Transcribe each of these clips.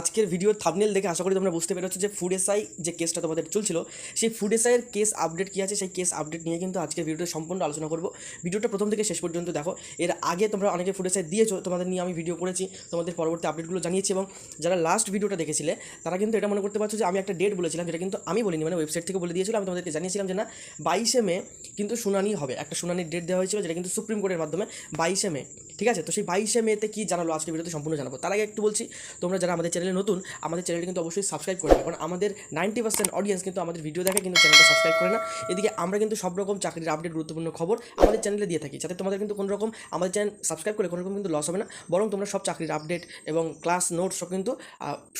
আজকের ভিডিওর থাবনেল দেখে আশা করি তোমরা বুঝতে পেরেছ যে ফুড এসআই যে কেসটা তোমাদের চলছিল, সেই ফুড এসআইয়ের কেস আপডেট কী আছে? সেই কেস আপডেট নিয়ে কিন্তু আজকের ভিডিওটা সম্পূর্ণ আলোচনা করব। ভিডিওটা প্রথম থেকে শেষ পর্যন্ত দেখো। এর আগে তোমরা অনেকে ফুড এসআই দিয়েছ, তোমাদের নিয়ে আমি ভিডিও করেছি, তোমাদের পরবর্তী আপডেটগুলো জানিয়েছি এবং যারা লাস্ট ভিডিওটা দেখেছিলে, তারা কিন্তু এটা মনে করতে পারছ যে আমি একটা ডেট বলেছিলাম, যেটা কিন্তু আমি বলিনি মানে ওয়েবসাইট থেকে বলে দিয়েছিলাম, আমি তোমাদেরকে জানিয়েছিলাম যে না, বাইশে মে কিন্তু শুনানি হবে। একটা শুনানির ডেট দেওয়া হয়েছিল, যেটা কিন্তু সুপ্রিম কোর্টের মাধ্যমে বাইশে মে, ঠিক আছে? তো সেই বাইশে মেতে কী জানালো? আজকে ভিডিওতে সম্পূর্ণ জানাব। তার আগে একটু বলছি, তোমরা যারা আমাদের চ্যানেলে নতুন, আমাদের চ্যানেলটি কিন্তু অবশ্যই সাবস্ক্রাইব করে কারণ আমাদের নাইনটি পার্সেন্ট অডিয়েন্স কিন্তু আমাদের ভিডিও দেখে কিন্তু চ্যানেলটা সাবস্ক্রাইব করে না। এদিকে আমরা কিন্তু সব রকম চাকরির আপডেট গুরুত্বপূর্ণ খবর আমাদের চ্যানেলে দিয়ে থাকি, যাতে তোমাদের কিন্তু কোনো রকম আমাদের চ্যানেল সাবস্ক্রাইব করে কোনো রকম কিন্তু লস হবে না। বরং তোমরা সব চাকরির আপডেট এবং ক্লাস নোটস সব কিন্তু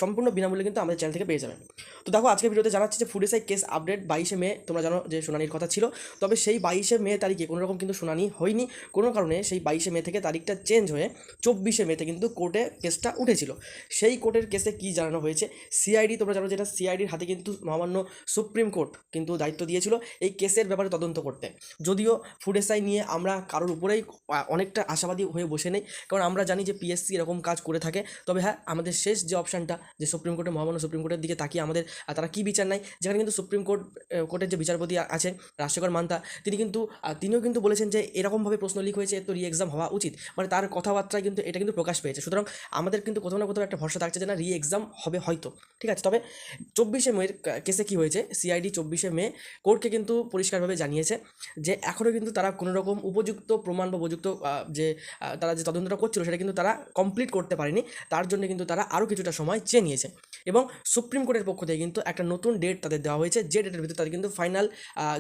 সম্পূর্ণ বিনামূল্যে কিন্তু আমাদের চ্যানেল থেকে পেয়ে যাবে। তো দেখো, আজকে ভিডিওতে জানাচ্ছি যে ফুডেসাই কেস আপডেট বাইশে মে, তোমরা জানো যে শুনানির কথা ছিল। তবে সেই বাইশে মে তারিখে কোনো রকম কিন্তু শুনানি হয়নি। কোনো কারণে সেই বাইশে মে থেকে তারিখটা চেঞ্জ হয়ে চব্বিশে মেতে কিন্তু কোর্টে কেসটা উঠেছিল। সেই কোর্টের কেসে কি জানানো হয়েছে? সিআইডি তোমরা জানো যেটা সিআইডির হাতে কিন্তু মহামান্য সুপ্রিম কোর্ট কিন্তু দায়িত্ব দিয়েছিল এই কেসের ব্যাপারে তদন্ত করতে। যদিও ফুড এসআই নিয়ে আমরা কারোর উপরেই অনেকটা আশাবাদী হয়ে বসে নেই, কারণ আমরা জানি যে পিএসসি এরকম কাজ করে থাকে। তবে হ্যাঁ আমাদের শেষ যে অপশানটা যে সুপ্রিম কোর্টের মহামান্য সুপ্রিম কোর্টের দিকে তাকিয়ে আমাদের তারা কী বিচার নেয়? যেখানে কিন্তু সুপ্রিম কোর্ট কোর্টের যে বিচারপতি আছেন রাজশেখর মান্তা, তিনি কিন্তু তিনিও কিন্তু বলেছেন যে এরকমভাবে প্রশ্ন লিক হয়েছে তো রি এক্সাম হওয়া উচিত। মানে তার কথাবার্তায় কিন্তু, এটা কিন্তু প্রকাশ পেয়েছে। সুতরাং আমাদের কিন্তু কোথাও না কোথাও একটা ভরসা থাকছে যে না রি এক্সাম হবে হয়তো, ঠিক আছে? তবে চব্বিশে মেয়ের কেসে কি হয়েছে? সিআইডি চব্বিশে মে কোর্টকে কিন্তু পরিষ্কারভাবে জানিয়েছে যে এখনও কিন্তু তারা কোনো রকম উপযুক্ত প্রমাণ বা উপযুক্ত যে তারা যে তদন্তটা করছিল সেটা কিন্তু তারা কমপ্লিট করতে পারেনি। তার জন্য কিন্তু তারা আরও কিছুটা সময় চেয়ে নিয়েছে। এবং সুপ্রিম কোর্টের পক্ষ থেকে কিন্তু একটা নতুন ডেট তাদের দেওয়া হয়েছে, যে ডেটের ভিতরে তাদের কিন্তু ফাইনাল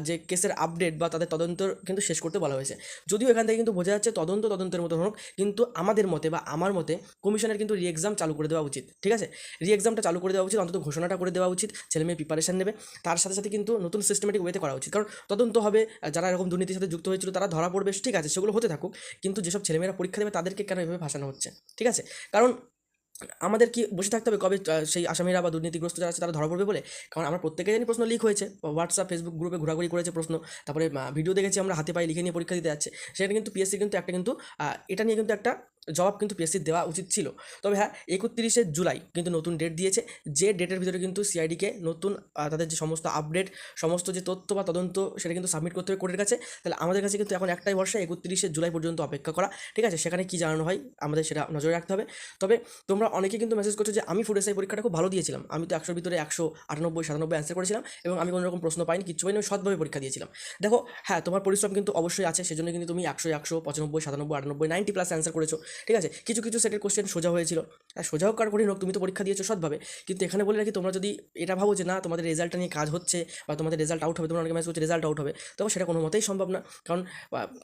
যে কেসের আপডেট বা তাদের তদন্ত কিন্তু শেষ করতে বলা হয়েছে। যদিও এখান থেকে কিন্তু বোঝা যাচ্ছে তদন্ত তদন্তের মতো হোক, কিন্তু আমাদের মতে বা আমার মতে কমিশনের কিন্তু রি এক্সাম চালু করে দেওয়া উচিত, ঠিক আছে? রি এক্সামটা চালু করে দেওয়া উচিত, অন্তত ঘোষণাটা করে দেওয়া উচিত, ছেলে মেয়ে প্রিপারেশন নেবে। তার সাথে সাথে কিন্তু নতুন সিস্টেমেটিক ওয়েতে করা উচিত। কারণ তদন্ত হবে যারা এরকম দুর্নীতির সাথে যুক্ত হয়েছিল তারা ধরা পড়বে, ঠিক আছে, সেগুলো হতে থাকুক। কিন্তু যেসব ছেলেমেয়েরা পরীক্ষা দেবে তাদেরকে কেন এভাবে ভাসানো হচ্ছে? ঠিক আছে? কারণ আমাদের কি বসে থাকতে হবে কবে সেই আসামিরা বা দুর্নীতিগ্রস্ত যারা আছে তারা ধরা পড়বে বলে? কারণ আমরা প্রত্যেকে জানি প্রশ্ন লিক হয়েছে। হোয়াটসঅ্যাপ ফেসবুক গ্রুপে ঘোরাঘুরি করেছে প্রশ্ন। তারপরে ভিডিও দেখেছি আমরা, হাতে পায়ে লিখে নিয়ে পরীক্ষা দিতে যাচ্ছে। সেটা কিন্তু পিএসসি কিন্তু একটা কিন্তু এটা নিয়ে কিন্তু একটা জবাব কিন্তু পিএসসি দেওয়া উচিত ছিল। তবে হ্যাঁ একত্রিশে জুলাই কিন্তু নতুন ডেট দিয়েছে। যে ডেটের ভিতরে কিন্তু সিআইডিকে নতুন তাদের যে সমস্ত আপডেট সমস্ত যে তথ্য বা তদন্ত সেটা কিন্তু সাবমিট করতে হবে কোর্টের কাছে। তাহলে আমাদের কাছে কিন্তু এখন একটাই ভরসা, একত্রিশে জুলাই পর্যন্ত অপেক্ষা করা। ঠিক আছে? সেখানে কী জানানো হয়, আমাদের সেটা নজরে রাখতে হবে। তবে তোমরা অনেকে কিন্তু মেসেজ করছ যে, আমি ফুড এসআই পরীক্ষাটা খুব ভালো দিয়েছিলাম। আমি তো একশোর ভিতরে একশো আটানব্বই, সাতানব্বই অ্যান্সার করেছিলাম এবং আমি কোনো রকম প্রশ্ন পাইনি, কিচ্ছু পাইনি, আমি সৎভাবে পরীক্ষা দিয়েছিলাম। দেখো হ্যাঁ তোমার পরিশ্রম কিন্তু অবশ্যই আছে সেজন্য কিন্তু তুমি একশো একশো, পঁচানব্বই, সাতানব্বই, আটানব্বই নাইনটি প্লাস অ্যান্সার করেছ। ঠিক আছে? কিছু কিছু সেটের কোশ্চেন সোজা হয়েছিল। আর সোজা হোক আর কঠিন হোক তুমি তো পরীক্ষা দিয়েছ সৎভাবে। কিন্তু এখানে বলে রাখি, তোমরা যদি এটা ভাবো যে না, তোমাদের রেজাল্টটা নিয়ে কাজ হচ্ছে বা তোমাদের রেজাল্ট আউট হবে, তোমরা অনেকে ম্যাচ রেজাল্ট আউট হবে, তবে সেটা কোনো মতেই সম্ভব না। কারণ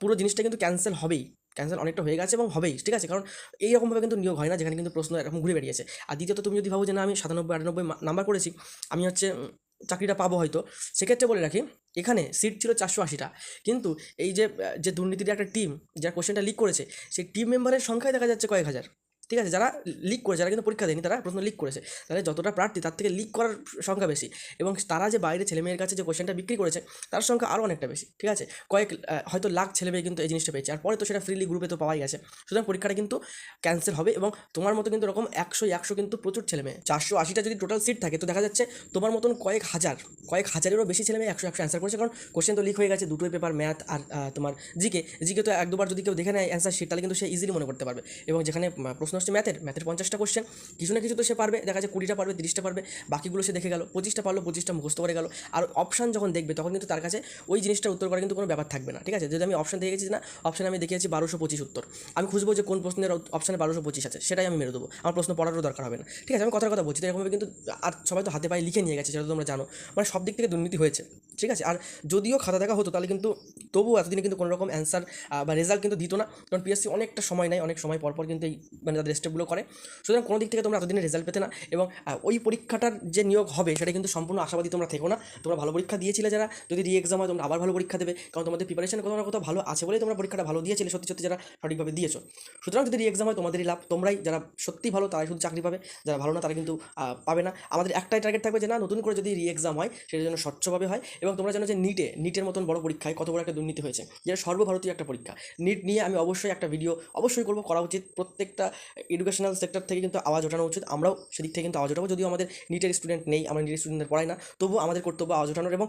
পুরো জিনিসটা কিন্তু ক্যান্সেল হবেই। ক্যান্সেল অনেকটা হয়ে গেছে এবং হবেই, ঠিক আছে? কারণ এইরকমভাবে কিন্তু নিয়োগ হয় না, যেখানে কিন্তু প্রশ্ন এরকম ঘুরে বেরিয়েছে। আর দ্বিতীয়ত, তুমি যদি ভাবো যে না, আমি সাতানব্বই, আটানব্বই নাম্বার করেছি, আমি হচ্ছে চাকরিটা পাবো হয়তো। সেক্ষেত্রে বলে রাখি, এখানে সিট ছিল চারশো আশিটা। কিন্তু এই যে যে দুর্নীতির একটা টিম যারা কোশ্চেনটা লিক করেছে, সেই টিম মেম্বারের সংখ্যায় দেখা যাচ্ছে কয়েক হাজার। ঠিক আছে, যারা লিক করেছে, যারা কিন্তু পরীক্ষা দেয়নি, তারা প্রশ্ন লিক করেছে। তাহলে যতটা প্রার্থী, তার থেকে লিক করার সংখ্যা বেশি। এবং তারা যে বাইরে ছেলে মেয়ের কাছে যে কোশ্চেনটা বিক্রি করেছে, তার সংখ্যা আরও অনেকটা বেশি, ঠিক আছে? কয়েক হয়তো লাখ ছেলে মেয়ে কিন্তু এই জিনিসটা পেয়েছে। আর পরে তো সেটা ফ্রিলি গ্রুপে তো পাওয়াই গেছে। সুতরাং পরীক্ষাটা কিন্তু ক্যান্সেল হবে এবং তোমার মতো কিন্তু এরকম একশো একশো কিন্তু প্রচুর ছেলে মেয়ে। চারশো আশিটা যদি টোটাল সিট থাকে, তো দেখা যাচ্ছে তোমার মতন কয়েক হাজার, কয়েক হাজারেরও বেশি ছেলে মেয়ে একশো একশো অ্যান্সার করেছে। কারণ কোশ্চেন তো লিক হয়ে গেছে, দুটোই পেপার ম্যাথ আর তোমার জিকে জিকে তো এক দুবার যদি কেউ দেখে নেয় অ্যান্সার শিট তাহলে কিন্তু সে ইজিলি মনে করতে পারবে। এবং যেখানে প্রশ্ন হচ্ছে ম্যাথের ম্যাথের পঞ্চাশটা কোশ্চেন কিছু না কিছু তো সে পারবে, দেখা যায় কুড়িটা পারবে, তিরিশটা পারবে, বাকিগুলো সে দেখে গেল, পঁচিশটা পারল, পঁচিশটা মুখস্থ করে গেল, আর অপশান যখন দেখবে, তখন কিন্তু তার কাছে ওই জিনিসটা উত্তর করার কিন্তু কোনো ব্যাপার থাকবে না, ঠিক আছে? যদি আমি অপশান দেখে গেছি না অপশানে আমি দেখিয়েছি বারোশো পঁচিশ উত্তর, আমি খুঁজবো যে কোন প্রশ্নের অপশানে বারোশো পঁচিশ আছে, সেটাই আমি মেরে দেবো, আমার প্রশ্ন পড়ারও দরকার হবে না, ঠিক আছে? আমি কথার কথা বলছি এরকমভাবে কিন্তু আর সবাই তো হাতে পায়ে লিখে নিয়ে গেছে, সেটা তোমরা জানো মানে সব দিক থেকে দুর্নীতি হয়েছে, ঠিক আছে? আর যদিও খাতা দেখা হতো, তাহলে কিন্তু তবুও এতদিনে কিন্তু কোনো রকম অ্যান্সার বা রেজাল্ট কিন্তু দিত না, কারণ পিএসসি অনেকটা সময় নেয়, অনেক সময় পর পর কিন্তু এই মানে তাদের স্টেপগুলো করে। সুতরাং কোনো দিক থেকে তোমরা এতদিনে রেজাল্ট পেতে না এবং ওই পরীক্ষাটার যে নিয়োগ হবে সেটা কিন্তু সম্পূর্ণ আশাবাদী তোমরা থেকো না। তোমরা ভালো পরীক্ষা দিয়েছিলে যারা, যদি রি এক্সাম হয় তোমরা আবার ভালো পরীক্ষা দেবে। কারণ তোমাদের প্রিপারেশন কোথাও না কোথাও ভালো আছে বলেই তোমরা পরীক্ষাটা ভালো দিয়েছিলে, সত্যি সত্যি যারা সঠিকভাবে দিয়েছ। সুতরাং যদি রি এক্সাম হয় তোমাদেরই লাভ। তোমরাই যারা সত্যি ভালো তারাই শুধু চাকরি পাবে। যারা ভালো না তারা কিন্তু পাবে না। আমাদের একটাই টার্গেট থাকবে যে না, নতুন করে যদি রি এক্সাম হয় সেটা যেন স্বচ্ছভাবে হয় এবং তোমরা জানো যে নিটে নিটের মতন বড় পরীক্ষায় কত বড় একটা দুর্নীতি হয়েছে। যেটা সর্বভারতীয় একটা পরীক্ষা। নিট নিয়ে আমি অবশ্যই একটা ভিডিও অবশ্যই করব। করা উচিত প্রত্যেকটা এডুকেশনাল সেক্টর থেকে কিন্তু আওয়াজ ওঠানো উচিত। আমরাও সেদিক থেকে কিন্তু আওয়াজ ওঠাবো। যদিও আমাদের নিটের স্টুডেন্ট নেই, আমরা নিটের স্টুডেন্টদের পড়াই না, তবুও আমাদের কর্তব্য আওয়াজ ওঠানোর এবং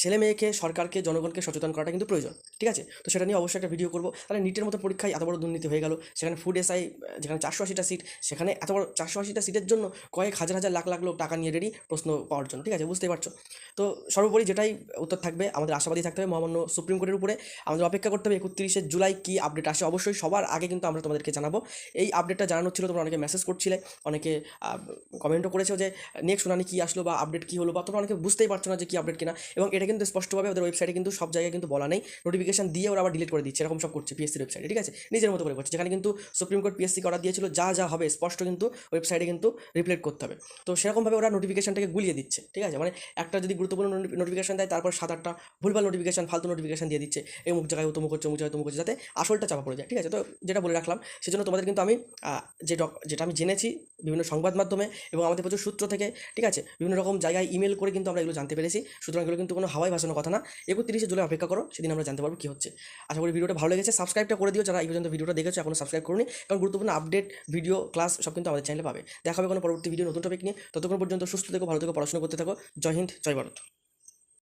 ছেলে মেয়েকে সরকারকে, জনগণকে সচেতন করাটা কিন্তু প্রয়োজন, ঠিক আছে? তো সেটা নিয়ে অবশ্যই একটা ভিডিও করব। তাহলে নিটের মতো পরীক্ষায় এত বড় দুর্নীতি হয়ে গেল, সেখানে ফুড এসআই যেখানে চারশো আশিটা সিট সেখানে এত বড় চারশো আশিটা সিটের জন্য কয়েক হাজার হাজার লাখ লাখ লোক টাকা নিয়ে রেডি প্রশ্ন পাওয়ার জন্য, ঠিক আছে? বুঝতেই পারছ? তো সর্বোপরি যেটাই উত্তর থাকবে, আমাদের আশাবাদী থাকতে হবে মহামান্য সুপ্রিম কোর্টের উপরে। আমাদের অপেক্ষা করতে হবে একত্রিশে জুলাই কি আপডেট আসে। অবশ্যই সবার আগে কিন্তু আমরা তোমাদেরকে জানাব। এই আপডেটটা জানানো ছিল, তোমরা অনেকে মেসেজ করছিলে, অনেকে কমেন্টও করেছ যে নেক্সট শুনানি কী আসলো বা আপডেট কী হলো বা তোমরা অনেকে বুঝতেই পারছ না যে কী আপডেট কিনা। এবং এটা কিন্তু স্পষ্টভাবে ওদের ওয়েবসাইটে কিন্তু সব জায়গায় কিন্তু বলা নেই। নোটিফিকেশন দিয়ে ওরা আবার ডিলিট করে দিচ্ছে, এরকম সব করছে পিএসসির ওয়েবসাইটে ঠিক আছে? নিজের মতো করে করছে, যেখানে কিন্তু সুপ্রিম কোর্ট পিএসসি করা দিয়েছিল, যা যা হবে স্পষ্ট কিন্তু ওয়েবসাইটে কিন্তু রিপ্লেট করতে হবে। তো সেরকমভাবে ওরা নোটিফিকেশনটাকে গুলিয়ে দিচ্ছে, ঠিক আছে? মানে একটা যদি গুরুত্বপূর্ণ নোটিফিকেশন দেয়, তারপর সাত আটটা ভুলভাল নোটিফিকেশন ফালতু নোটিফিকেশন দিয়ে দিচ্ছে অমুক জায়গায় তমুক হচ্ছে, অমুক জায়গায় তমুক হচ্ছে, যাতে আসলটা চাপা পড়ে যায়, ঠিক আছে? তো যেটা বলে রাখলাম, সেজন্য তোমাদের কিন্তু আমি যে ডক যেটা আমি জেনেছি বিভিন্ন সংবাদ মাধ্যমে এবং আমাদের প্রচুর সূত্র থেকে, ঠিক আছে? বিভিন্ন রকম জায়গায় ইমেল করে কিন্তু আমরা এগুলো জানতে পেরেছি। সুতরাং এগুলো কিন্তু কোনো হাওয়াই ভাসানোর কথা না। একত্রিশে জুলাই অপেক্ষা করো, সেদিন আমরা জানতে পারব কী হচ্ছে। আশা করি ভিডিওটা ভালো লেগেছে। সাবস্ক্রাইবটা করে দিও যারা এই পর্যন্ত ভিডিওটা দেখেছ, এখন সাবস্ক্রাইব করুন। কারণ গুরুত্বপূর্ণ আপডেট ভিডিও ক্লাস সব কিন্তু আমাদের চ্যানেলে পাবে। দেখাবে কোনো পরবর্তী ভিডিও নতুন টপিক নিয়ে। ততক্ষণ পর্যন্ত সুস্থ থেকো, ভালো থেকে, পড়াশোনা করতে থাকো। জয় হিন্দ, জয় ভারত।